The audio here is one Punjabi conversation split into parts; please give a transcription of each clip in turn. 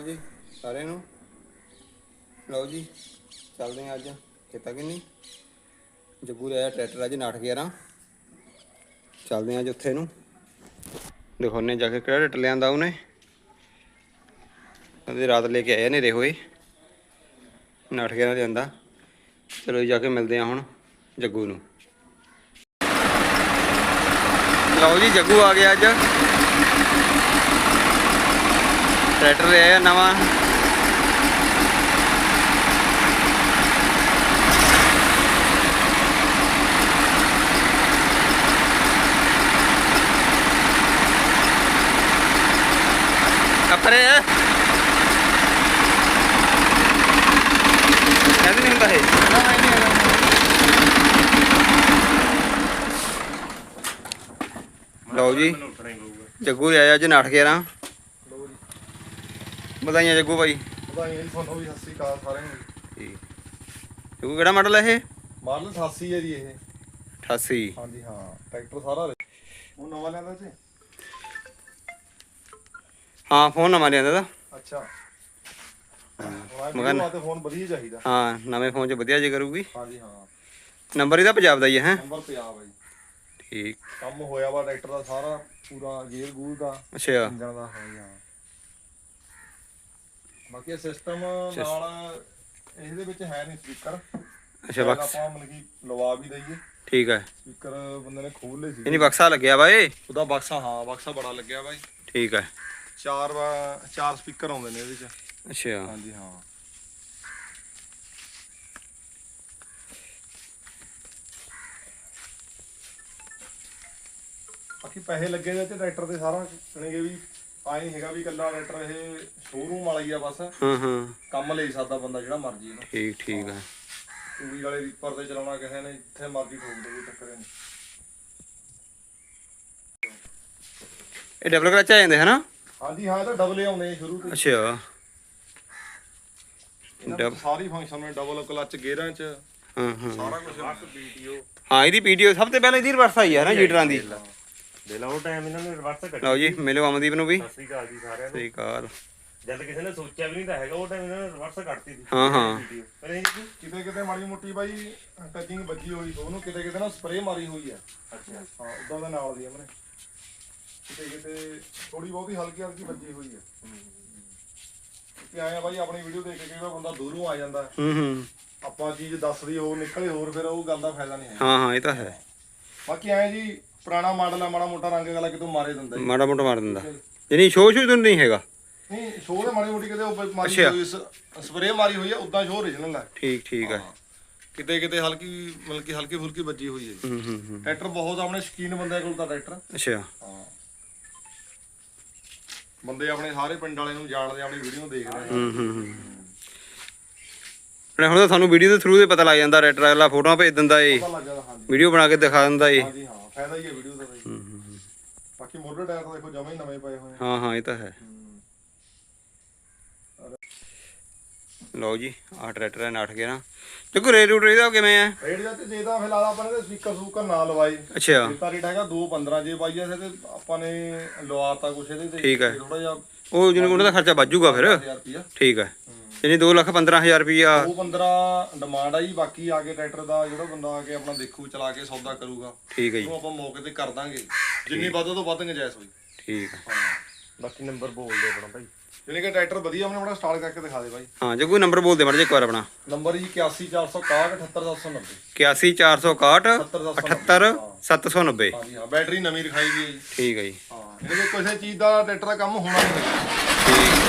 ਜੀ, ਸਾਰਿਆਂ ਨੂੰ। ਲਓ ਜੀ, ਚੱਲਦੇ ਹਾਂ ਅੱਜ। ਕਿਤਾ ਕਿ ਜੱਗੂ ਲਿਆ ਟਰੈਕਟਰ ਅੱਜ 911 ਚੱਲਦੇ ਹਾਂ ਅੱਜ ਉੱਥੇ ਨੂੰ। ਦਿਖਾਉਣੇ ਜਾ ਕੇ ਕਿਹੜਾ ਟਰੈਕਟਰ ਲਿਆਂਦਾ ਉਹਨੇ। ਉਹਦੇ ਰਾਤ ਲੈ ਕੇ ਆਏ ਨੇਰੇ ਹੋਏ। 911 ਲਿਆਂਦਾ। ਚਲੋ ਜੀ, ਜਾ ਕੇ ਮਿਲਦੇ ਹਾਂ ਹੁਣ ਜੱਗੂ ਨੂੰ। ਲਓ ਜੀ, ਜੱਗੂ ਆ ਗਿਆ ਅੱਜ। ਟਰੈਕਟਰ ਲਿਆ ਨਵਾਂ। ਕੱਪੜੇ ਕਹਿੰਦੇ ਨਹੀਂ ਹੁੰਦਾ ਇਹ? ਲਓ ਜੀ, ਜੱਗੂ ਲਿਆਇਆ ਅੱਜ 911 ਲੋ ਵਧਾਈਆਂ ਜੱਗੂ ਭਾਈ। ਵਧਾਈਆਂ ਜੀ ਤੁਹਾਨੂੰ ਵੀ ਸਤਿ ਸ੍ਰੀ ਅਕਾਲ ਸਾਰਿਆਂ ਨੂੰ। ਠੀਕ। ਜੱਗੂ ਕਿਹੜਾ ਮਾਡਲ ਹੈ ਇਹ? ਮਾਡਲ 88 ਹੈ ਜੀ ਇਹ। 88 ਹਾਂਜੀ ਹਾਂ ਟਰੈਕਟਰ ਸਾਰਾ ਉਹ ਨਵਾਂ ਲੈਂਦਾ ਜੀ? ਹਾਂ ਫੋਨ ਨਵਾਂ ਲਿਆਂਦਾ ਦਾ ਅੱਛਾ। ਮਗਨ- ਤੇ ਫੋਨ ਵਧੀਆ ਚਾਹੀਦਾ। ਹਾਂ ਨਵੇਂ ਫੋਨ 'ਚ ਵਧੀਆ ਜੇ ਕਰੂਗੀ। ਹਾਂਜੀ ਹਾਂ। ਨੰਬਰ ਇਹਦਾ ਪੰਜਾਬ ਦਾ ਹੀ ਹੈ? ਨੰਬਰ ਪੰਜਾਬ ਹੈ ਜੀ। ਠੀਕ। ਕੰਮ ਹੋਇਆ ਵਾ ਟਰੈਕਟਰ ਦਾ ਸਾਰਾ ਪੂਰਾ ਗੇਅਰ ਗੂਰ ਦਾ। ਅੱਛਾ। ਇੰਜਣ ਦਾ ਹਾਂ ਜੀ ਹਾਂ। ਬਾਕੀ ਸਿਸਟਮ ਨਾਲ ਇਹਦੇ ਵਿੱਚ ਹੈ ਨਹੀਂ ਸਪੀਕਰ ਅੱਛਾ ਬਕਸ ਆਪਾਂ ਮਤਲਬ ਕਿ ਲਵਾ ਵੀ ਦਈਏ। ਠੀਕ ਹੈ। ਸਪੀਕਰ ਬੰਦੇ ਨੇ ਖੋਲ ਲਏ ਸੀ। ਇਹਨੀ ਬਕਸਾ ਲੱਗਿਆ ਵਾ ਏ ਉਹਦਾ ਬਕਸਾ ਹਾਂ ਬਕਸਾ ਬੜਾ ਲੱਗਿਆ ਬਾਈ। ਠੀਕ ਹੈ। ਚਾਰ ਚਾਰ ਸਪੀਕਰ ਆਉਂਦੇ ਨੇ ਇਹਦੇ ਚ। ਅੱਛਾ। ਹਾਂਜੀ ਹਾਂ। ਬਾਕੀ ਪੈਸੇ ਲੱਗੇ ਨੇ ਤੇ ਟਰੈਕਟਰ ਤੇ ਸਾਰਾ ਸੁਣੇਗੇ ਵੀ। ਆਏ ਨਹੀਂ ਹੈਗਾ ਵੀ ਕੱਲਾ ਟਰੈਕਟਰ ਇਹ ਸ਼ੋਰੂਮ ਵਾਲਾ ਹੀ ਆ ਬਸ। ਹਾਂ ਹਾਂ। ਕੰਮ ਲਈ ਸਕਦਾ ਬੰਦਾ ਜਿਹੜਾ ਮਰਜ਼ੀ ਇਹਨੂੰ। ਠੀਕ ਠੀਕ ਹੈ ਟੂੜੀ ਵਾਲੇ ਰੀਪਰ ਤੇ ਚਲਾਉਣਾ ਕਿਸੇ ਨੇ ਜਿੱਥੇ ਮਰਜ਼ੀ ਠੋਕ ਦੇ ਕੋਈ ਚੱਕਰ ਹੀ ਨਹੀਂ। ਇਹ ਡਬਲ ਕਲਚ ਆ ਜਾਂਦੇ ਹਨਾ? ਹਾਂਜੀ ਹਾਂ ਇਹ ਤਾਂ ਡਬਲ ਆਉਂਦੇ ਆ ਸ਼ੁਰੂ ਤੋਂ ਅੱਛਾ। ਇਹਨਾਂ ਵਿੱਚ ਸਾਰੀ ਫੰਕਸ਼ਨ ਨੇ ਡਬਲ ਕਲਚ ਗੇਅਰਾਂ ਚ ਹਾਂ ਹਾਂ। ਸਾਰਾ ਕੁਝ ਵੀਡੀਓ ਹਾਂ ਇਹਦੀ ਵੀਡੀਓ ਸਭ ਤੋਂ ਪਹਿਲਾਂ ਇਹਦੀ ਰਿਵਰਸ ਆਈ ਹੈ ਨਾ ਜੀਟਰਾਂ ਦੀ? ਦੇ ਲਓ ਟਾਈਮ ਇਹਨਾਂ ਨੇ ਰਿਵਰਸ ਕੱਢੀ ਲਓ ਜੀ ਮਿਲੋ ਅਮਨਦੀਪ ਨੂੰ ਵੀ। ਸਤਿ ਸ੍ਰੀ ਅਕਾਲ ਜੀ ਸਾਰਿਆਂ ਨੂੰ। ਸਹੀ ਕਾਰ ਜਦ ਕਿਸੇ ਨੇ ਸੋਚਿਆ ਵੀ ਨਹੀਂ ਤਾਂ ਹੈਗਾ ਉਹ ਟਾਈਮ ਇਹਨਾਂ ਨੇ ਰਿਵਰਸ ਕੱਢਤੀ ਸੀ। ਹਾਂ ਹਾਂ। ਵੀਡੀਓ ਪਰ ਇਹ ਜੀ ਕਿਤੇ ਕਿਤੇ ਮਾੜੀ ਮੋਟੀ ਬਾਈ ਟੱਚਿੰਗ ਵੱਜੀ ਹੋਈ ਸੀ ਉਹਨੂੰ ਕਿਤੇ ਕਿਤੇ ਨਾ ਸਪਰੇਅ ਮਾਰੀ ਹੋਈ ਆ। ਅੱਛਾ। ਹਾਂ ਉਦਾਂ ਦਾ ਨਾਲ ਦੀ ਉਹਨੇ। ਕਿਤੇ ਕਿਤੇ ਥੋੜੀ ਬਹੁਤੀ ਹਲਕੀ ਹਲਕੀ ਵੱਜੀ ਹੋਈ ਆ। ਕਿ ਆਇਆ ਬਾਈ ਆਪਣੀ ਵੀਡੀਓ ਦੇਖ ਕੇ ਕਈ ਵਾਰ ਬੰਦਾ ਦੂਰੋਂ ਆ ਜਾਂਦਾ। ਹੂੰ ਹੂੰ। ਆਪਾਂ ਚੀਜ਼ ਦੱਸਦੀ ਹੋਰ ਨਿਕਲੇ ਹੋਰ ਫਿਰ ਉਹ ਗੱਲ ਦਾ ਫਾਇਦਾ ਨਹੀਂ ਹੈ ਹਾਂ ਹਾਂ ਇਹ ਤਾਂ ਹੈ। ਬਾਕੀ ਐ ਜੀ ਪੁਰਾਣਾ ਮਾਡਲ ਆ ਮਾੜਾ ਮੋਟਾ ਰੰਗ ਗਲਾ ਕਿਤੋਂ ਮਾਰੇ ਦਿੰਦਾ ਜੀ। ਮਾੜਾ ਮੋਟਾ ਮਾਰ ਦਿੰਦਾ। ਯਾਨੀ ਸ਼ੋਅ ਸ਼ੂ ਤਾਂ ਨਹੀਂ ਹੈਗਾ? ਨਹੀਂ ਸ਼ੋਅ ਦੇ ਮਾੜੀ ਮੋਟੀ ਕਿਤੇ ਉੱਪਰ ਮਾਰੀ ਅੱਛਾ। ਹੋਈ ਸਪਰੇਅ ਮਾਰੀ ਹੋਈ ਆ ਉਦਾਂ ਸ਼ੋਅ ਓਰੀਜਨਲ ਆ। ਠੀਕ ਠੀਕ ਹੈ। ਕਿਤੇ ਕਿਤੇ ਹਲਕੀ ਮਤਲਬ ਕਿ ਹਲਕੀ ਫੁਲਕੀ ਵੱਜੀ ਹੋਈ ਹੈ ਜੀ। ਹੂੰ ਹੂੰ ਹੂੰ। ਟਰੈਕਟਰ ਬਹੁਤ ਆਪਣੇ ਸ਼ਕੀਨ ਬੰਦਿਆਂ ਕੋਲ ਤਾਂ ਟਰੈਕਟਰ। ਅੱਛਾ। ਹਾਂ। ਬੰਦੇ ਆਪਣੇ ਸਾਰੇ ਪਿੰਡ ਵਾਲੇ ਨੂੰ ਜਾਣਦੇ ਆਪਣੀ ਵੀਡੀਓ ਦੇਖਦੇ ਆ। ਹੂੰ ਹੂੰ ਹੂੰ। ਆਪਣੇ ਹੁਣ ਤਾਂ ਸਾਨੂੰ ਵੀਡੀਓ ਦੇ ਥਰੂ ਦੇ ਪਤਾ ਲੱਗ ਜਾਂਦਾ ਰੈਟਰ ਅਗਲਾ ਫੋਟੋਆਂ ਭੇਜ ਦਿੰਦਾ ਏ। ਪਤਾ ਲੱਗ ਜਾਂਦਾ ਹਾਂਜੀ। ਵੀਡੀਓ ਬਣਾ ਕੇ ਦਿਖਾ ਦਿੰਦਾ ਏ। ਹਾਂਜੀ ਹਾਂ। ਫਾਇਦਾ ਹੀ ਹੈ ਵੀਡੀਓ ਦਾ ਬਾਈ। ਹੂੰ ਹੂੰ ਹੂੰ। ਬਾਕੀ ਮੋਟਰ ਟਾਇਰ ਤਾਂ ਦੇਖੋ ਜਮਾ ਹੀ ਨਵੇਂ ਪਏ ਹੋਏ ਆ। ਹਾਂ ਹਾਂ ਇਹ ਤਾਂ ਹੈ। ਲਓ ਜੀ ਆਹ ਟਰੈਕਟਰ ਹੈ 911 ਦੇਖੋ ਰੇਟ ਰੂਟ ਇਹਦਾ ਕਿਵੇਂ ਹੈ ਰੇਟ ਜਾਂ ਤੇ ਜੇ ਤਾਂ ਫਿਲਹਾਲ ਆਪਾਂ ਨੇ ਸਪੀਕਰ ਸੂਕਰ ਨਾ ਲਵਾਏ। ਅੱਛਾ। ਇਹ ਤਾਂ ਰੇਟ ਹੈਗਾ 215 ਜੇ ਪਾਈਆ ਸੀ ਤੇ ਆਪਾਂ ਨੇ ਲਵਾਤਾ ਕੁਛ ਇਹਦੇ ਤੇ। ਠੀਕ ਹੈ। ਥੋੜਾ ਜਿਹਾ ਉਹ ਜਿਹਨੂੰ ਉਹਨਾਂ ਦਾ ਖਰਚਾ ਵੱਜੂਗਾ ਫਿਰ। 1000 ਰੁਪਿਆ ਠੀਕ ਹੈ। ਯਾਨੀ 2 ਲੱਖ 15000 ਰੁਪਈਆ। 215 ਡਿਮਾਂਡ ਆ ਜੀ ਬਾਕੀ ਆ ਕੇ ਟਰੈਕਟਰ ਦਾ ਜਿਹੜਾ ਬੰਦਾ ਆ ਕੇ ਆਪਣਾ ਦੇਖੂ ਚਲਾ ਕੇ ਸੌਦਾ ਕਰੂਗਾ। ਠੀਕ ਹੈ ਜੀ। ਉਹ ਆਪਾਂ ਮੌਕੇ ਤੇ ਕਰ ਦਾਂਗੇ। ਜਿੰਨੀ ਵੱਧ ਤੋਂ ਵੱਧ ਗੁੰਜਾਇਸ਼ ਹੋਈ। ਠੀਕ ਹੈ ਹਾਂ। ਬਾਕੀ ਨੰਬਰ ਬੋਲ ਦਿਓ ਆਪਣਾ ਭਾਈ। ਜਿਹਨੇ ਕਿ ਟਰੈਕਟਰ ਵਧੀਆ ਆਪਣੇ ਆਪਣਾ ਸਟਾਲ ਕਰਕੇ ਦਿਖਾ ਦੇ ਬਾਈ ਹਾਂ ਜੇ ਕੋਈ ਨੰਬਰ ਬੋਲ ਦੇ ਮੜ ਜੇ ਇੱਕ ਵਾਰ ਆਪਣਾ। ਨੰਬਰ ਜੀ 81461 78790 81461 78 790 ਹਾਂਜੀ ਹਾਂ ਬੈਟਰੀ ਨਵੀਂ ਰਖਾਈ ਗਈ ਹੈ ਜੀ। ਠੀਕ ਹੈ ਜੀ। ਹਾਂ ਇਹਦੇ ਵਿੱਚ ਕਿਸੇ ਚੀਜ਼ ਦਾ ਟਰੈਕਟਰ ਦਾ ਕੰਮ ਹੋਣਾ ਨਹੀਂ ਠੀਕ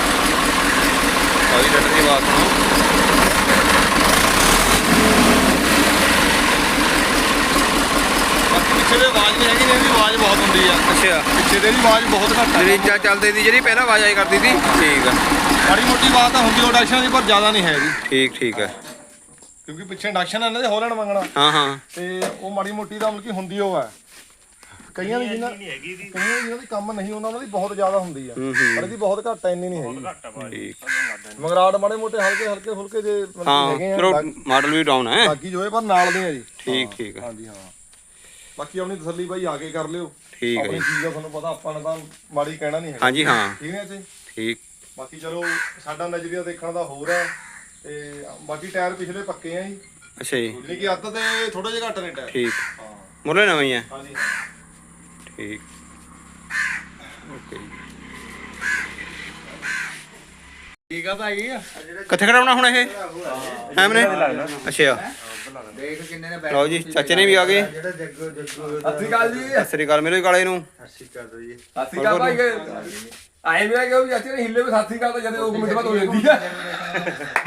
ਭਾਈ ਡਾਕਟਰ ਦੀ ਆਵਾਜ਼ ਸੁਣੋ ਬਾਕੀ ਪਿੱਛੇ ਦੇ ਆਵਾਜ਼ ਨਹੀਂ ਹੈਗੀ ਨੇ ਇਹਦੀ ਆਵਾਜ਼ ਬਹੁਤ ਹੁੰਦੀ ਆ। ਅੱਛਾ। ਪਿੱਛੇ ਦੇ ਆਵਾਜ਼ ਬਹੁਤ ਘੱਟ ਆ। ਜਿਹੜੀ ਚੱਲਦੇ ਦੀ ਜਿਹੜੀ ਪਹਿਲਾਂ ਆਵਾਜ਼ ਆਈ ਕਰਦੀ ਸੀ। ਠੀਕ ਹੈ ਮਾੜੀ ਮੋਟੀ ਆਵਾਜ਼ ਤਾਂ ਹੁੰਦੀ ਇੰਡਕਸ਼ਨ ਦੀ ਪਰ ਜ਼ਿਆਦਾ ਨਹੀਂ ਹੈਗੀ। ਠੀਕ ਠੀਕ ਹੈ ਕਿਉਂਕਿ ਪਿੱਛੇ ਇੰਡਕਸ਼ਨ ਇਹਨਾਂ ਦੇ ਹੋਲਣ ਮੰਗਣਾ ਹਾਂ ਹਾਂ। ਤੇ ਉਹ ਮਾੜੀ ਮੋਟੀ ਦਾ ਮਤਲਬ ਕਿ ਹੁੰਦੀ ਉਹ ਹੈ ਕਈਆਂ ਦੀ ਜਿਨ੍ਹਾਂ ਨਹੀਂ ਹੈਗੀ ਦੀ ਕਈਆਂ ਦੀ ਜਿਹਨਾਂ ਦੀ ਕੰਮ ਨਹੀਂ ਹੁੰਦਾ ਉਹਨਾਂ ਦੀ ਬਹੁਤ ਜ਼ਿਆਦਾ ਹੁੰਦੀ ਆ। ਹੂੰ ਹੂੰ। ਪਰ ਇਹਦੀ ਬਹੁਤ ਘੱਟ ਆ, ਇੰਨੀ ਨਹੀਂ ਹੈਗੀ। ਆ ਠੀਕ। ਮਗਰਾੜ ਮਾੜੇ ਮੋਟੇ ਹਲਕੇ ਹਲਕੇ ਫੁਲਕੇ ਜੇ ਮਤਲਬ ਕਿ ਹਾਂ ਹੈਗੇ ਚਲੋ ਆ ਮਾਡਲ ਵੀ ਡਾਊਨ ਹੈ? ਬਾਕੀ ਜੋ ਹੈ ਪਰ ਨਾਲ ਦੇ ਆ ਜੀ। ਠੀਕ ਠੀਕ ਹੈ ਹਾਂਜੀ ਹਾਂ। ਬਾਕੀ ਆਪਣੀ ਤਸੱਲੀ ਬਾਈ ਆ ਕੇ ਕਰ ਲਿਓ। ਠੀਕ ਹੈ ਆਪਣੀ ਜੀ। ਚੀਜ਼ ਦਾ ਤੁਹਾਨੂੰ ਪਤਾ ਆਪਾਂ ਨੇ ਤਾਂ ਮਾੜੀ ਕਹਿਣਾ ਨਹੀਂ ਹੈਗਾ। ਹਾਂਜੀ ਹਾਂ। ਠੀਕ ਹੈ ਜੀ? ਠੀਕ। ਬਾਕੀ ਚਲੋ ਸਾਡਾ ਨਜ਼ਰੀਆ ਦੇਖਣ ਦਾ ਹੋਰ ਹੈ ਤੇ ਬਾਕੀ ਟਾਇਰ ਪਿਛਲੇ ਪੱਕੇ ਆ ਜੀ। ਅੱਛਾ ਜੀ। ਜਿਹੜੀ ਕਿ ਅੱਧ ਤੇ ਥੋੜੇ ਜਿਹਾ ਘੱਟ ਨੇ ਟਾਇਰ। ਠੀਕ। ਹਾਂ। ਮੁੱਲੇ ਨਵੇਂ ਹੀ ਆ ਹਾਂਜੀ ਹਾਂ। ਠੀਕ। ਓਕੇ ਠੀਕ ਆ ਭਾਈ। ਕਿੱਥੇ ਖੜਾਉਣਾ ਹੁਣ ਇਹ? ਹੈ। ਮਨੇ? ਅੱਛਾ। ਦੇਖ ਕਿੰਨੇ ਨੇ ਲਓ ਜੀ ਚਾਚੇ ਨੇ ਵੀ ਆ ਗਏ। ਜਿਹੜਾ ਜੱਗੂ ਜੱਗੂ ਸਤਿ ਸ਼੍ਰੀ ਅਕਾਲ ਜੀ। ਸਤਿ ਸ੍ਰੀ ਅਕਾਲ ਮੇਰੇ ਕਾਲੇ ਨੂੰ। ਹੱਸੀ ਕਰ ਦੋ ਜੀ। ਸਤਿ ਸ਼੍ਰੀ ਅਕਾਲ ਭਾਈ। ਆਏ ਵੀ ਆ ਕਿ ਉਹ ਚਾਚੇ ਨੇ ਹਿੱਲੇ ਵੀ ਸਤਿ ਸ਼੍ਰੀ ਅਕਾਲ ਤਾਂ ਜਦੇ 2 ਮਿੰਟ ਬਾਅਦ ਹੋ ਜਾਂਦੀ ਆ।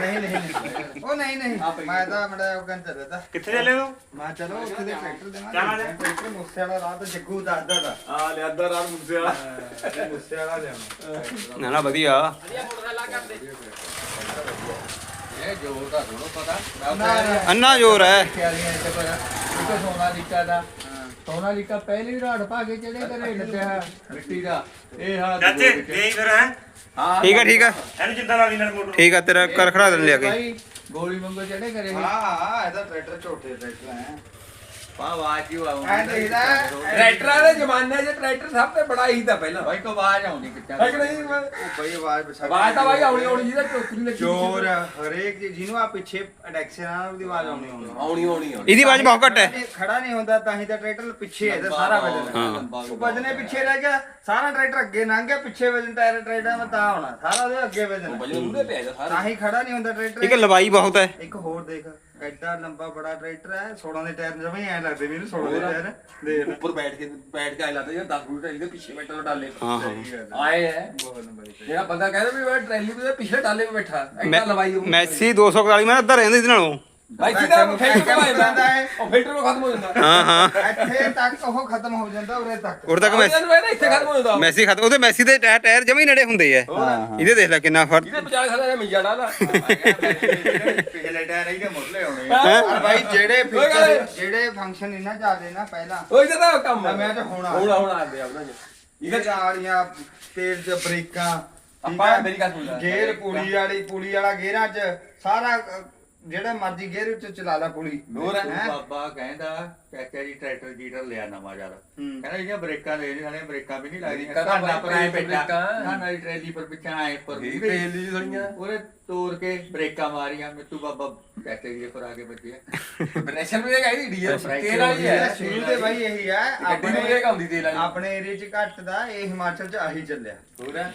ਨਹੀਂ ਨਹੀਂ। ਉਹ ਨਹੀਂ ਨਹੀਂ। ਮੈਂ ਤਾਂ ਮੜਾ ਉਹ ਕਹਿੰਦਾ ਰਹਿਦਾ। ਕਿੱਥੇ ਚੱਲੇ ਤੂੰ? ਮੈਂ ਚਲੋ ਉੱਥੇ ਦੇ ਟਰੈਕਟਰ ਦੇਣਾ ਜਾਣਾ ਜੀ। ਟਰੈਕਟਰ ਮੁੱਸੇ ਵਾਲਾ ਰਾਹ ਤਾਂ ਜੱਗੂ ਦੱਸਦਾ ਦਾ। ਆ ਲਿਆਦਾ ਰਾਤ ਮੁੱਸੇ ਵਾਲਾ। ਮੁੱਸੇ ਵਾਲਾ ਲਿਆਉਣਾ। ਨਾ ਨਾ ਵਧੀਆ। ਇਹ ਜੋ ਦਾ ਥੋੜਾ ਪਤਾ। ਨਾ ਅੰਨਾ ਜੋਰ ਹੈ। ਇੱਥੇ ਇੱਕ ਸੋਨਾ ਲਿਕਾ ਦਾ ਸੋਨਾ ਲਿਕਾ ਪਹਿਲੀ ਰਾੜ ਪਾ ਕੇ ਜਿਹੜੇ ਘਰੇ ਲੱਗਿਆ ਮਿੱਟੀ ਦਾ। ਇਹ ਹਾਲ ਚਾਚੇ ਦੇ ਫਿਰ ਹੈ? ਹਾਂ। ਠੀਕ ਹੈ ਠੀਕ ਹੈ। ਇਹਨੂੰ ਜਿੱਦਾਂ ਲਾ ਨਾਲ ਮੋਟਰ। ਠੀਕ ਹੈ ਤੇਰਾ ਕਰ ਖੜਾ ਦੇਣ ਲਿਆ ਕੇ। ਭਾਈ ਗੋਲੀ ਮੰਗੋ ਜਿਹੜੇ ਕਰੇ ਹਾਂ ਹਾਂ ਇਹਦਾ ਟਰੈਕਟਰ ਛੋਟੇ ਟਰੈਕਟਰ ਹੈ। ਪਾ ਆਵਾਜ਼ ਹੀ ਆਉਂਦੀ ਐ ਦੇਖਦਾ ਟਰੈਕਟਰਾਂ ਦੇ ਜ਼ਮਾਨੇ 'ਚ ਟਰੈਕਟਰ ਸਭ ਤੋਂ ਬੜਾ ਹੀ ਤਾਂ ਪਹਿਲਾਂ। ਭਾਈ ਕੋ ਆਵਾਜ਼ ਆਉਂਦੀ ਕਿੱਥੇ ਹੈ ਕਿ ਨਹੀਂ? ਉਹ ਆਵਾਜ਼ ਬਸਾ ਆਵਾਜ਼ ਤਾਂ ਭਾਈ ਆਉਣੀ ਆਉਣੀ ਜਿਹਦਾ ਟੋਕਰੀ ਲੱਗੀ। ਚੋਰ ਹਰੇਕ ਜੀ- ਜਿਹਨੂੰ ਆ ਪਿੱਛੇ ਅਡੈਕਸ਼ਨ ਆ ਉਹਦੀ ਆਵਾਜ਼ ਆਉਣੀ ਆਉਣੀ। ਆਉਣੀ ਆਉਣੀ ਆਉਣੀ। ਇਹਦੀ ਆਵਾਜ਼ ਬਹੁਤ ਘੱਟ ਹੈ। ਖੜਾ ਨਹੀਂ ਹੁੰਦਾ ਤਾਂ ਹੀ ਤਾਂ ਟਰੈਕਟਰ ਪਿੱਛੇ ਹੈ ਤੇ ਸਾਰਾ ਵਜਨ। ਹਾਂ ਉਹ ਵਜਨੇ ਪਿੱਛੇ ਰਹਿ ਗਿਆ ਸਾਰਾ ਟਰੈਕਟਰ ਅੱਗੇ ਲੰਘ ਗਿਆ ਪਿੱਛੇ ਵਜਨ ਟਾਇਰ ਟਰੈਕਟਰ ਮੈਂ ਤਾਂ ਹੋਣਾ ਸਾਰਾ ਉਹਦੇ ਅੱਗੇ ਵਜਨ। ਪਿਆ ਜਾ ਸਾਰਾ। ਤਾਂ ਹੀ ਖੜਾ ਨਹੀਂ ਹੁੰਦਾ ਟਰੈਕਟਰ। ਠੀਕ ਹੈ ਲੰਬਾਈ ਬਹੁਤ ਹੈ। ਇੱਕ ਹੋਰ ਦੇਖ। ਐਡਾ ਲੰਬਾ ਬੜਾ ਟਰੈਕਟਰ ਹੈ 16 ਦੇ ਟਾਇਰ ਜਮੇ ਐ ਲੱਗਦੇ ਮੈਨੂੰ 16 ਦੇ ਟਾਇਰ। ਦੇਖ। ਲੈ। ਉੱਪਰ ਬੈਠ ਕੇ ਬੈਠ ਕੇ ਆਈ ਲੱਗਦਾ ਯਾਰ 10 ਮਿੰਟ ਇਹਦੇ ਪਿੱਛੇ ਬੈਠਾ ਤਾਂ। ਡਾਲੇ ਹਾਂ। ਹਾਂ। ਆਏ ਹੈ। ਬਹੁਤ। ਜਿਹੜਾ ਬੰਦਾ ਕਹਿੰਦਾ ਵੀ ਮੈਂ ਟਰੈਲੀ ਦੇ ਪਿਛਲੇ ਡਾਲੇ 'ਤੇ ਬੈਠਾ ਐਡਾ ਮੈਂ- ਲਵਾਈ ਉਹ ਮੈਸੀ 241 ਮੈਂ ਅੱਧਾ ਰਹਿੰਦਾ ਇਹਦੇ ਨਾਲੋਂ ਭਾਈ ਸਿੱਧਾ ਫਿਲਟਰ ਕਮਾਈ ਜਾਂਦਾ ਹੈ। ਉਹ ਫਿਲਟਰ ਨੂੰ ਖਤਮ ਹੋ ਜਾਂਦਾ। ਹਾਂ ਹਾਂ। ਇੱਥੇ ਤੱਕ ਉਹ ਖਤਮ ਹੋ ਜਾਂਦਾ ਉਰੇ ਤੱਕ। ਉਰ ਤੱਕ ਮੈਸੀ ਇੱਥੇ ਖਤਮ ਹੋ ਜਾਂਦਾ। ਮੈਸੀ ਖਤ ਉਹਦੇ ਮੈਸੀ ਦੇ ਟਾਇਰ ਟਾਇਰ ਜਮੇ ਨੇੜੇ ਹੁੰਦੇ ਆ। ਇਹਦੇ ਦੇਖ ਲੈ ਕਿੰਨਾ ਫ਼ਰਕ। ਇਹਦੇ ਵਿਚਾਲੇ ਸਾਡਾ ਮਿੰਜਾ ਡਾਲਾ ਪਿਛਲੇ ਟਾਇਰ ਇਹਦੇ ਮੁੱਢਲੇ ਹੋਣੇ ਹੈਂ? ਪਰ ਭਾਈ ਜਿਹੜੇ feature- ਜਿਹੜੇ ਫੰਕਸ਼ਨ ਇਹਨਾਂ ਚੱਲਦੇ ਨਾ ਪਹਿਲਾਂ ਉਹ ਇਹਦਾ ਕੰਮ ਹੈ ਨਵਿਆਂ ਚ ਹੋਣਾ। ਹੋਣਾ ਹੋਣਾ ਆਂਦੇ ਆ ਉਹਨਾਂ ਚ ਇਹਦੇ ਵਾਲੀਆਂ ਤੇਲ ਚ ਬ੍ਰੇਕਾਂ ਠੀਕ ਆਪਾਂ? ਮੇਰੀ ਗੱਲ ਸੁਣ ਲੈ। ਗੇਅਰ ਪੁਲੀ ਵਾਲੀ ਪੁਲੀ ਵਾਲਾ ਗੇਅਰਾਂ ਚ ਸਾਰਾ ਅ, ਜਿਹੜਾ ਮਰਜ਼ੀ ਗੇਅਰ ਵਿੱਚ ਚਲਾ ਲਾ ਪੁਲੀ ਹੋਰ। ਹੈਂ? ਬਾਬਾ ਕਹਿੰਦਾ ਚਾਚਾ ਜੀ ਟਰੈਕਟਰ ਜੀਟਰ ਲਿਆ ਨਵਾਂ ਯਾਰ। ਹੂੰ। ਕਹਿੰਦਾ ਜਿਹੜੀਆਂ ਬ੍ਰੇਕਾਂ ਦੇ ਨੇ ਸਾਡੇ ਬ੍ਰੇਕਾਂ ਵੀ ਨਹੀਂ ਲੱਗਦੀਆਂ। ਬ੍ਰੇਕਾਂ ਘਾਨਾ ਪਰ ਭਾਈ ਬੈਠਾ ਬ੍ਰੇਕਾਂ। ਘਾਨਾ ਦੀ ਟਰੈਲੀ ਪਰ ਪਿੱਛਾ ਆਏ ਪਰ ਦੀ ਥੋੜੀਆਂ ਉਹਨੇ ਤੋੜ ਕੇ ਬ੍ਰੇਕਾਂ ਮਾਰੀਆਂ ਮਿੱਤੂ ਬਾਬਾ ਚਾਚੇ ਜੀ ਦੇ ਪਰ ਆ ਕੇ ਵੱਜਿਆ। ਪ੍ਰੈਸ਼ਰ ਵੀ ਹੈਗਾ ਇਹਦੀ ਡੀਜ਼ਲ ਤੇਲ ਵਾਲੀ ਹੈ। ਸ਼ੁਰੂ ਤੇ ਬਾਈ ਇਹੀ ਆ। ਆਪਣੇ ਇਹ ਆਉਂਦੀ ਤੇਲ ਵਾਲੀ। ਆਪਣੇ ਏਰੀਆ ਚ ਘੱਟ ਦਾ ਇਹ ਹਿਮਾਚਲ ਚ ਆਹੀ ਚੱਲਿਆ।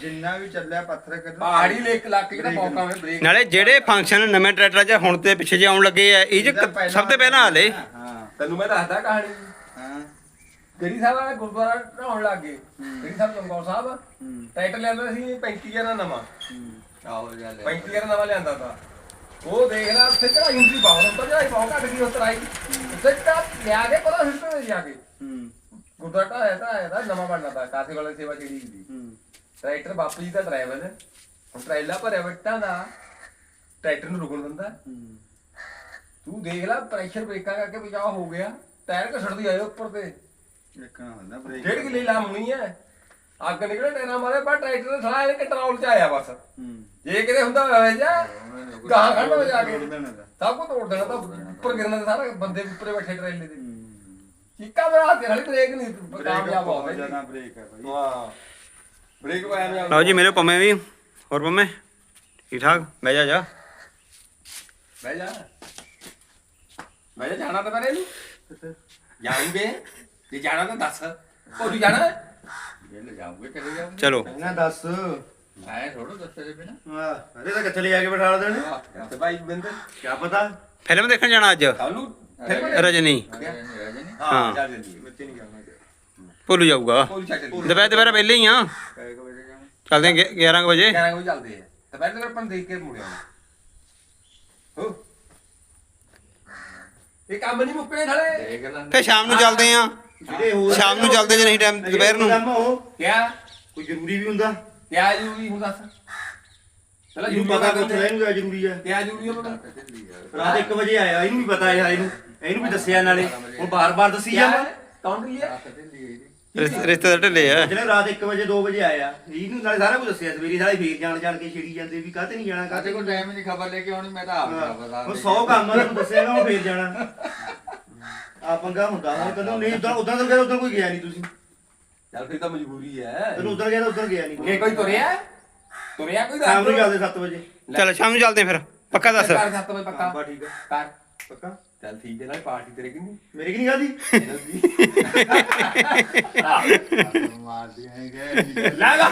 ਜਿੰਨਾ ਵੀ ਚੱਲਿਆ ਪੱਥਰ ਕੱਢ ਪਹਾੜੀ ਲੇਕ ਇਲਾਕੇ ਜਿਹੜਾ ਪੌਕਾ ਹੋਵੇ ਬ੍ਰੇਕ। ਨਾਲੇ ਜਿਹੜੇ ਫੰਕਸ਼ਨ ਨਵੇਂ ਟਰੈਕਟਰ 'ਚ ਹੁਣ ਤੇ ਪਿੱਛੇ ਜੇ ਆਉਣ ਲੱਗੇ ਆ ਇਹ ਕ- ਸਭ ਤੋਂ ਪਹਿਲਾਂ ਆਲੇ ਹਾਂ। ਤੈਨੂੰ ਮੈਂ ਦੱਸਦਾ ਕਹਾਣੀ। ਹਾਂ। ਗਰੀ ਸਾਹਿਬ ਆ ਗੁਰਦੁਆਰਾ ਢਾਉਣ ਲੱਗ ਗਏ ਗਰੀ ਸਾਹਿਬ ਚਮਕੌਰ ਸਾਹਿਬ ਹੂੰ। ਟਰੈਕਟਰ ਲਿਆਂਦਾ ਸੀ 35 ਦਾ ਨਵਾਂ। ਆਹੋ ਜਾ ਲੈ। 35 ਦਾ ਨਵਾਂ ਲਿਆਂਦਾ ਤਾ। ਉਹ ਦੇਖ ਲੈ ਉੱਥੇ ਚੜਾਈ ਹੁੰਦੀ ਬਹੁਤ ਉੱਤੇ ਚੜਾਈ ਬਹੁਤ ਘੱਟ ਗਈ ਉਸ ਤਰਾਈ ਉੱਥੇ ਚੜਾ ਲਿਆ ਕੇ ਪਤਾ ਸਿੱਟੇ ਤੇ ਜਾ ਕੇ। ਹੂੰ। ਗੁਰਦੁਆਰਾ ਢਾਇਆ ਤਾਂ ਆਇਆ ਤਾਂ ਨਵਾਂ ਬਣਨਾ ਤਾ ਕਾਸੇ ਵਾਲੇ ਸੇਵਾ ਜਿਹੜੀ ਹੁੰਦੀ। ਹੂੰ। ਟਰੈਕਟਰ ਬਾਪੂ ਜੀ ਦਾ ਡਰਾਈਵਰ ਹੈ ਹੁਣ ਟਰੈਲਾ ਭਰਿਆ ਵੱਟਾਂ ਦਾ ਟਰੈਕਟਰ ਨੂੰ ਰੁਕਣ ਦਿੰਦਾ। ਹੂੰ। ਤੂੰ ਦੇਖ ਲੈ ਪ੍ਰੈਸ਼ਰ ਬ੍ਰੇਕਾਂ ਕਰਕੇ ਬਚਾਅ ਹੋ ਗਿਆ। ਟਾਇਰ ਘਸੜਦੀ ਆਏ ਉੱਪਰ ਤੇ। ਦੇਖਣਾ ਹੁੰਦਾ ਬ੍ਰੇਕ ਡੇਢ ਕਿੱਲੇ ਲਾਉਣੀ ਹੈ ਅੱਗ ਨਿਕਲੇ ਟਾਇਰਾਂ ਮਾਰੇ ਪਰ ਟਰੈਕਟਰ ਦੇ ਸਾਲਾ ਇਹਦੇ ਕੰਟਰੋਲ 'ਚ ਆਇਆ ਬਸ। ਹੂੰ। ਜੇ ਕਿਤੇ ਹੁੰਦਾ ਹੋਇਆ ਜਾ ਗਾਂ ਖੜਨਾ ਹੋ ਜਾ ਕੇ। ਸਭ ਕੁਝ ਤੋੜ ਦੇਣਾ ਤਾਂ ਉੱਪਰ ਗਿਰਨਾ ਤੇ ਸਾਰਾ ਬੰਦੇ ਉੱਪਰੇ ਬੈਠੇ ਟਰੇਲੇ ਦੇ ਚੀਕਾ ਮੇਰਾ ਹੱਥ ਨਾਲ ਬ੍ਰੇਕ ਨਹੀਂ ਕਾਮਯਾਬ ਹੋ ਬਹੁਤ ਗਏ ਜ਼ਿਆਦਾ ਬ੍ਰੇਕ ਹੈ ਭਾਈ ਹਾਂ ਬ੍ਰੇਕ ਪਾਇਆ ਨਹੀਂ ਲਓ ਜੀ ਮੇਰੇ ਪੰਮੇ ਵੀ। ਹੋਰ ਪੰਮੇ ਠੀਕ ਠਾਕ? ਬਹਿ ਜਾ ਜਾ। ਬਹਿ ਜਾ। ਬਹਿ ਜਾ ਜਾਣਾ ਤਾਂ ਮੇਰੇ ਨੂੰ ਜਾਈ ਬੇ ਜੇ ਜਾਣਾ ਤਾਂ ਦੱਸ। ਉਹ ਤੂੰ ਜਾਣਾ? ਇਹ ਲੈ ਜਾਊਂਗੇ ਚਲੇ ਜਾਊਂਗੇ। ਚਲੋ। ਪਹਿਲਾਂ ਦੱਸ। ਐ ਥੋੜਾ ਦੱਸੇ ਦੇ ਬਿਨਾ। ਵਾਹ ਅਰੇ ਤਾਂ ਕਿੱਥੇ ਲੈ ਜਾ ਕੇ ਬਿਠਾ ਦੇਣ? ਤੇ ਭਾਈ ਬਿੰਦਰ। ਕੀ ਪਤਾ? ਫਿਲਮ ਦੇਖਣ ਜਾਣਾ ਅੱਜ। ਸਾਨੂੰ ਰਜਨੀ। ਰਜਨੀ। ਹਾਂ ਭੁੱਲ ਜਾਊਗਾ। ਦੁਪਹਿਰ ਦੁਪਹਿਰ ਪਹਿਲੇ ਹੀ ਆ। ਚੱਲਦੇ ਆ 11 ਵਜੇ। 11 ਵਜੇ ਚੱਲਦੇ ਆ। ਤੇ ਪਹਿਲੇ ਤਾਂ ਆਪਾਂ ਦੇਖ ਕੇ ਮੁੜਿਆ ਹੋ। ਇਹ ਕੰਮ ਨਹੀਂ ਮੁੱਕਣੇ ਥਲੇ। ਦੇਖ ਲੈਂਦੇ। ਫੇ ਸ਼ਾਮ ਨੂੰ ਚੱਲਦੇ ਆ ਜਿਹੜੇ ਹੋਰ ਸ਼ਾਮ ਨੂੰ ਚੱਲਦੇ ਜੇ ਨਹੀਂ ਟਾਈਮ ਦੁਪਹਿਰ ਨੂੰ। ਕੰਮ ਉਹ ਕਿਆ? ਕੋਈ ਜ਼ਰੂਰੀ ਵੀ ਹੁੰਦਾ? ਕਿਆ ਜ਼ਰੂਰੀ ਹੁਣ ਦੱਸ? ਪਹਿਲਾਂ ਇਹਨੂੰ ਪਤਾ ਪਤਾ ਕਿੱਥੇ ਰਹਿਣ ਦਾ ਜ਼ਰੂਰੀ ਹੈ ਕਿਆ ਜ਼ਰੂਰੀ ਹੁੰਦਾ ਰਾਤ 1 ਵਜੇ ਆਇਆ ਇਹਨੂੰ ਵੀ ਪਤਾ ਹੈ ਇਹਨੂੰ। ਇਹਨੂੰ ਵੀ ਦੱਸਿਆ ਨਾਲੇ। ਹੁਣ ਬਾਰ-ਬਾਰ ਦੱਸੀ ਕੌਣ ਰਿਸ਼ਤੇ ਰਿਸ਼ਤੇਦਾਰ ਢਿੱਲੇ ਆ। ਜਿਹੜੇ ਰਾਤ 1 ਵਜੇ 2 ਵਜੇ ਆਇਆ ਇਹਨੂੰ ਨਾਲੇ ਸਾਰਾ ਕੁਝ ਦੱਸਿਆ ਸਵੇਰੇ ਸਾਰੇ ਫੇਰ ਜਾਣ ਜਾਣ ਕੇ ਛੇੜੀ ਜਾਂਦੇ ਵੀ ਕਾਹਤੇ ਨਹੀਂ ਜਾਣਾ ਕਾਤੇ ਕਾਹਤੇ ਕੋ ਟਾਈਮ ਨਹੀਂ ਖਬਰ ਲੈ ਕੇ ਆਉਣੀ ਮੈਂ ਤਾਂ ਆਪ ਨਹੀਂ ਪਤਾ ਉਹ 100 ਕੰਮ ਆ ਤੈਨੂੰ ਦੱਸਿਆਗਾ ਉਹ ਫੇਰ ਜਾਣਾ। ਆ ਪੰਗਾ ਹੁੰਦਾ ਹੁਣ ਕਦੋਂ ਨਹੀਂ ਉਧਰ ਉਧਰ ਤਾਂ ਉਧਰ ਕੋਈ ਗਿਆ ਨਹੀਂ ਤੁਸੀਂ। ਚੱਲ ਫਿਰ ਤਾਂ ਮਜਬੂਰੀ ਹੈ। ਤੈਨੂੰ ਉਧਰ ਗਿਆ ਤਾਂ ਉਧਰ ਗਿਆ ਨਹੀਂ। ਕਿ ਕੋਈ ਤੁਰਿਆ ਤੁਰਿਆ ਕੋਈ ਸ਼ਾਮ ਨੂੰ ਚੱਲਦੇ 7 ਵਜੇ। ਚੱਲ ਸ਼ਾਮ ਨੂੰ ਚੱਲਦੇ ਫਿਰ ਪੱਕਾ ਦੱਸ। ਕਰ ਸੱਤ ਵਜੇ ਪੱਕਾ। ਬਾ ਠੀਕ ਆ। ਕਰ। ਪੱਕਾ? ਚੱਲ ਠੀਕ ਹੈ ਨਾਲ ਪਾਰਟੀ ਤੇਰੇ ਕਿੰਨੀ? ਮੇਰੀ ਕਿ ਨਹੀਂ ਖਾਦੀ ਮਾਰਦੀ ਹੈਗੇ ਲਾ ਲਾ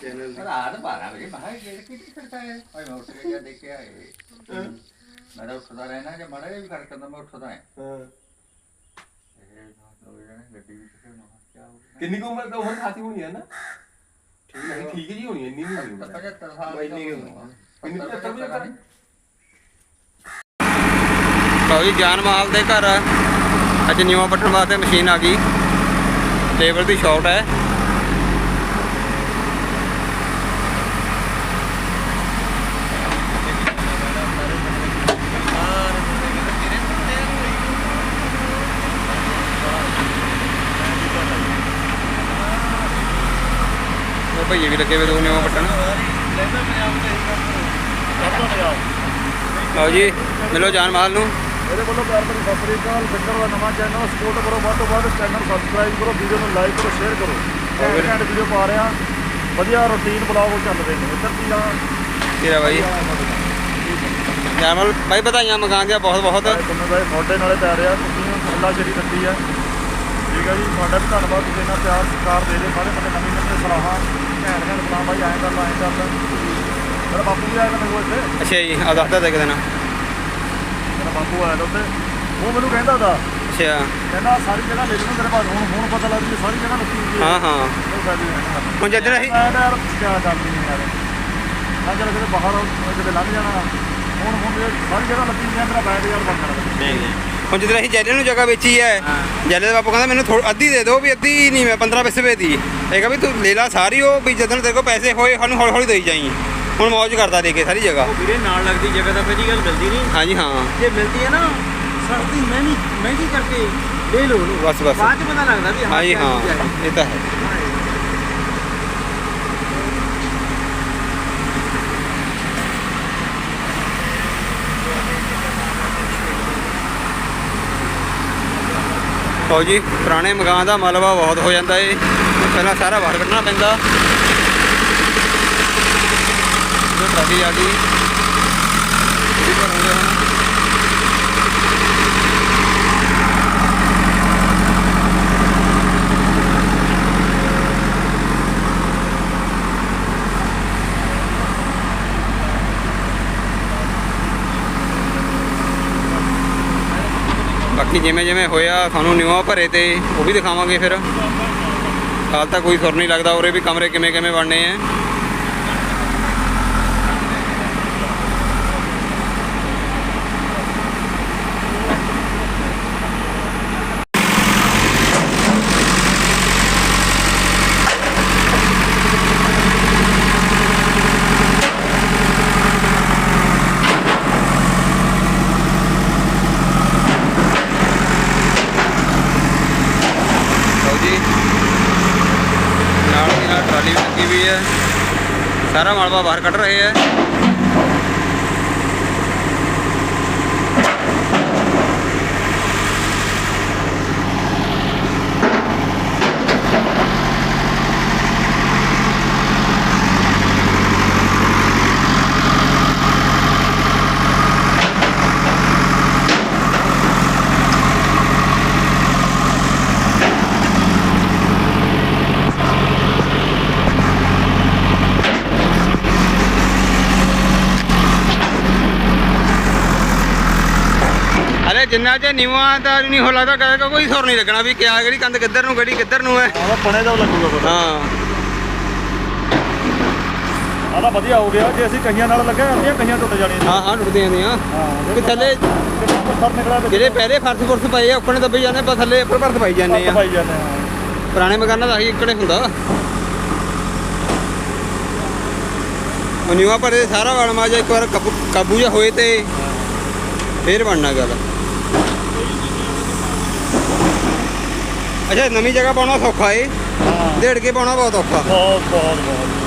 ਚੈਨਲ ਰਾਤ 12 ਵਜੇ ਬਾਹਰ ਗੇਟ ਕਿੱਥੇ ਕਰਤਾ ਹੈ ਓਏ ਮੈਂ ਉੱਠ ਕੇ ਗਿਆ ਦੇਖਿਆ ਇਹ ਮੈਂ ਤਾਂ ਉੱਠਦਾ ਰਹਿਣਾ ਜੇ ਮੜਾ ਵੀ ਕਰ ਕਰਦਾ ਮੈਂ ਉੱਠਦਾ ਹੈ ਹਾਂ ਨਾ ਗੱਡੀ ਵਿੱਚ ਨਾ ਹੋ ਕਿੰਨੀ ਕੁ ਉਮਰ? ਦਾ ਉਮਰ ਖਾਤੀ ਹੋਣੀ ਹੈ ਨਾ। ਠੀਕ ਹੈ ਠੀਕ ਜੀ ਹੋਣੀ ਹੈ, ਇੰਨੀ ਨਹੀਂ ਹੋਣੀ। 75 ਸਾਲ ਬਾਈ ਨਹੀਂ ਹੋਣਾ। ਲਓ ਜੀ ਜਾਨ ਮਾਲ ਦੇ ਘਰ ਅੱਜ ਨਿਵਾ ਪੱਟਣ ਵਾਸਤੇ ਮਸ਼ੀਨ ਆ ਗਈ। ਟੇਬਲ ਦੀ ਸ਼ਾਰਟ ਹੈ। ਉਹ ਭਈਏ ਵੀ ਲੱਗੇ ਵੇ ਦੋ ਨਿਵਾ ਪੱਟਣ ਲਓ ਜੀ ਮਿਲੋ ਜਾਨ ਮਾਲ ਨੂੰ। ਮੇਰੇ ਵੱਲੋਂ ਪਿਆਰ ਭਰੀ ਸਤਿ ਸ੍ਰੀ ਅਕਾਲ। ਫਿੰਗਰ ਦਾ ਨਵਾਂ ਚੈਨਲ ਸਪੋਰਟ ਕਰੋ ਵੱਧ ਤੋਂ ਵੱਧ ਚੈਨਲ ਸਬਸਕ੍ਰਾਈਬ ਕਰੋ ਵੀਡੀਓ ਨੂੰ ਲਾਈਕ ਕਰੋ ਸ਼ੇਅਰ ਕਰੋ। ਘੈਂਟ ਘੈਂਟ ਵੀਡੀਓ ਪਾ ਰਿਹਾ। ਵਧੀਆ ਰੁਟੀਨ ਬਲੌਗ ਚੱਲ ਰਹੇ ਨੇ। ਇੱਧਰ ਕੀ ਆ? ਤੇਰਾ ਬਾਈ। ਜਾਨ ਮਾਲ ਬਾਈ ਵਧਾਈਆਂ ਮਕਾਨ ਦੀਆਂ ਬਹੁਤ ਬਹੁਤ। ਤੁਹਾਨੂੰ ਦਾ ਤੁਹਾਡੇ ਨਾਲੇ ਪੈ ਰਿਹਾ। ਤੁਸੀਂ ਅੱਲਾ ਸ਼ਰੀ ਦਿੱਤੀ ਹੈ ਠੀਕ ਹੈ ਜੀ ਤੁਹਾਡਾ ਵੀ ਧੰਨਵਾਦ। ਤੁਸੀਂ ਇੰਨਾ ਪਿਆਰ ਸਤਿਕਾਰ ਦੇ ਰਹੇ ਸਾਰੇ ਬੰਦੇ ਨਵੀਂ ਨਵੀਂ ਸਲਾਹਾਂ। ਘੈਂਟ ਘੈਂਟ ਬਣਾ ਬਾਈ ਐਂ ਕਰ ਲਾ ਐਂ ਕਰ ਲਾ। ਮੇਰਾ ਬਾਪੂ ਵੀ ਆਇਆ ਮੇਰੇ ਕੋਲ ਇੱਥੇ। ਅੱਛਾ ਜੀ ਆ ਦੱਸਦਾ ਤਾਂ ਇੱਕ ਦਿਨ। ਮੇਰਾ ਬਾਪੂ ਆਇਆ ਤਾ ਉੱਥੇ। ਉਹ ਮੈਨੂੰ ਕਹਿੰਦਾ ਦਾ ਅੱਛਾ। ਕਹਿੰਦਾ ਸਾਰੀ ਜਗ੍ਹਾ ਲੈ ਲੈਣਾ ਤੇਰੇ ਬਾਅਦ ਹੁਣ ਹੁਣ ਪਤਾ ਲੱਗ ਵੀ ਸਾਰੀ ਜਗ੍ਹਾ ਲੱਗੀ ਹੋਈ ਹੈ। ਹਾਂ ਹਾਂ। ਉਹ ਹੈ। ਹੁਣ ਜਦੋਂ ਅਸੀਂ ਮੈਂ ਤਾਂ ਯਾਰ ਕਿਆ ਕਰਦੀ ਨਹੀਂ ਯਾਰ। ਮੈਂ ਚੱਲ ਕਿਤੇ ਬਾਹਰ ਕਿਤੇ ਲੰਘ ਜਾਣਾ। ਹੁਣ ਹੁਣ ਇਹ ਸਾਰੀ ਜਗ੍ਹਾ ਲੱਗੀ ਹੋਈ ਹੈ ਮੇਰਾ ਬੈਗ ਯਾਰ ਬੰਦ ਕਰ ਦੇ ਹੁਣ ਜਦੋਂ ਅਸੀਂ ਜੈਲੇ ਨੂੰ ਜਗ੍ਹਾ ਵੇਚੀ ਹੈ ਜੈਲੇ ਦਾ ਬਾਪੂ ਕਹਿੰਦਾ ਮੈਨੂੰ ਥੋੜ੍ਹ ਅੱਧੀ ਦੇ ਦਿਓ ਵੀ ਅੱਧੀ ਨਹੀਂ ਮੈਂ 15 ਪੈਸੇ ਰੁਪਏ ਦੀ ਇਹ ਕਹਾਂ ਵੀ ਤੂੰ ਲੈ ਲਾ ਸਾਰੀ ਉਹ ਵੀ ਜਦੋਂ ਤੇਰੇ ਕੋਲ ਪੈਸੇ ਹੋਏ ਸਾਨੂੰ ਹੌਲੀ ਹੌਲੀ ਦੇਈ ਜਾਈ। ਹੁਣ ਮੌਜ ਕਰਦਾ ਕੇ ਸਾਰੀ ਜਗ੍ਹਾ। ਵੀਰੇ ਨਾਲ ਲੱਗਦੀ ਜਗ੍ਹਾ ਤਾਂ ਪਹਿਲੀ ਗੱਲ ਮਿਲਦੀ ਨਹੀਂ। ਹਾਂਜੀ ਹਾਂ। ਜੇ ਮਿਲਦੀ ਹੈ ਨਾ ਸਸਤੀ ਮਹਿੰਗੀ ਮਹਿੰਗੀ ਕਰਕੇ ਲੈ ਲਓ ਉਹਨੂੰ। ਬਸ ਬਸ। ਬਾਅਦ ਪਤਾ ਲੱਗਦਾ ਵੀ ਹਾਂਜੀ ਹੈ। ਇਹ ਤਾਂ ਹੈ। ਲਓ ਜੀ ਪੁਰਾਣੇ ਮਕਾਨ ਦਾ ਮਲਬਾ ਬਹੁਤ ਹੋ ਜਾਂਦਾ ਏ। ਪਹਿਲਾਂ ਸਾਰਾ ਬਾਹਰ ਕੱਢਣਾ ਪੈਂਦਾ। ਜੋ ਟਰਾਲੀ ਆ ਗਈ। ਇਹ ਭਰੋਂਗੇ ਹੁਣ ਬਾਕੀ ਜਿਵੇਂ ਜਿਵੇਂ ਹੋਇਆ, ਤੁਹਾਨੂੰ ਨਿਵਾ ਭਰੇ ਤੇ ਉਹ ਵੀ ਦਿਖਾਵਾਂਗੇ ਫਿਰ। ਹਾਲ ਤਾਂ ਕੋਈ ਸੁਰ ਨਹੀਂ ਲੱਗਦਾ, ਉਰੇ ਵੀ ਕਮਰੇ ਕਿਵੇਂ ਕਿਵੇਂ ਬਣਨੇ ਆ ਲਓ ਜੀ ਨਾਲ ਦੀ ਨਾਲ ਟਰਾਲੀ ਵੀ ਲੱਗੀ ਹੋਈ ਹੈ ਸਾਰਾ ਮਲਬਾ ਬਾਹਰ ਕੱਢ ਰਹੇ ਹੈ ਅਰੇ ਜਿੰਨਾ ਚ ਨਿਵਾ ਤਾਂ ਨਹੀਂ ਹੋ ਲੱਗਦਾ ਕਹੇਗਾ ਕੋਈ ਸੁਰ ਨਹੀਂ ਲੱਗਣਾ ਵੀ ਕਿਆ ਕਿਹੜੀ ਕੰਧ ਕਿੱਧਰ ਨੂੰ ਕਿਹੜੀ ਕਿੱਧਰ ਨੂੰ ਹੈ। ਆਹ ਪਣੇ ਦਾ ਲੱਗੂਗਾ ਪਤਾ ਹਾਂ। ਆਹ ਤਾਂ ਵਧੀਆ ਹੋ ਗਿਆ ਜੇ ਅਸੀਂ ਕਈਆਂ ਨਾਲ ਲੱਗੇ ਅੱਧੀਆਂ ਕਈਆਂ ਟੁੱਟ ਜਾਣੀਆਂ। ਹਾਂ ਹਾਂ ਟੁੱਟਦੇ ਜਾਂਦੀਆਂ। ਹਾਂ ਵੀ ਥੱਲੇ ਕਿੰਨਾ ਪੱਥਰ ਨਿਕਲਿਆ ਜਿਹੜੇ ਪਹਿਲੇ ਫਰਸ਼ ਫੁਰਸ਼ ਪਏ ਆ ਉੱਪਰ ਦੱਬੇ ਜਾਂਦੇ ਪਰ ਥੱਲੇ ਉੱਪਰ ਭਰਤ ਪਾਈ ਜਾਂਦੇ ਆ। ਪਾਈ ਜਾਂਦੇ ਹਾਂ। ਪੁਰਾਣੇ ਮਕਾਨਾਂ ਦਾ ਹੀ ਇੱਕੜੇ ਹੁੰਦਾ। ਉਹ ਨਿਵਾ ਭਰੇ ਸਾਰਾ ਵਣਮਾ ਜਾ ਇੱਕ ਵਾਰ ਕਾਬੂ- ਕਾਬੂ ਜਿਹਾ ਹੋਏ ਤੇ ਫੇਰ ਬਣਨਾ ਗੱਲ। ਅੱਛਾ ਨਵੀਂ ਜਗ੍ਹਾ ਪਾਉਣਾ ਸੌਖਾ ਏ। ਹਾਂ। ਢੇੜ ਕੇ ਪਾਉਣਾ ਬਹੁਤ ਔਖਾ। ਬਹੁਤ ਬਹੁਤ ਬਹੁਤ।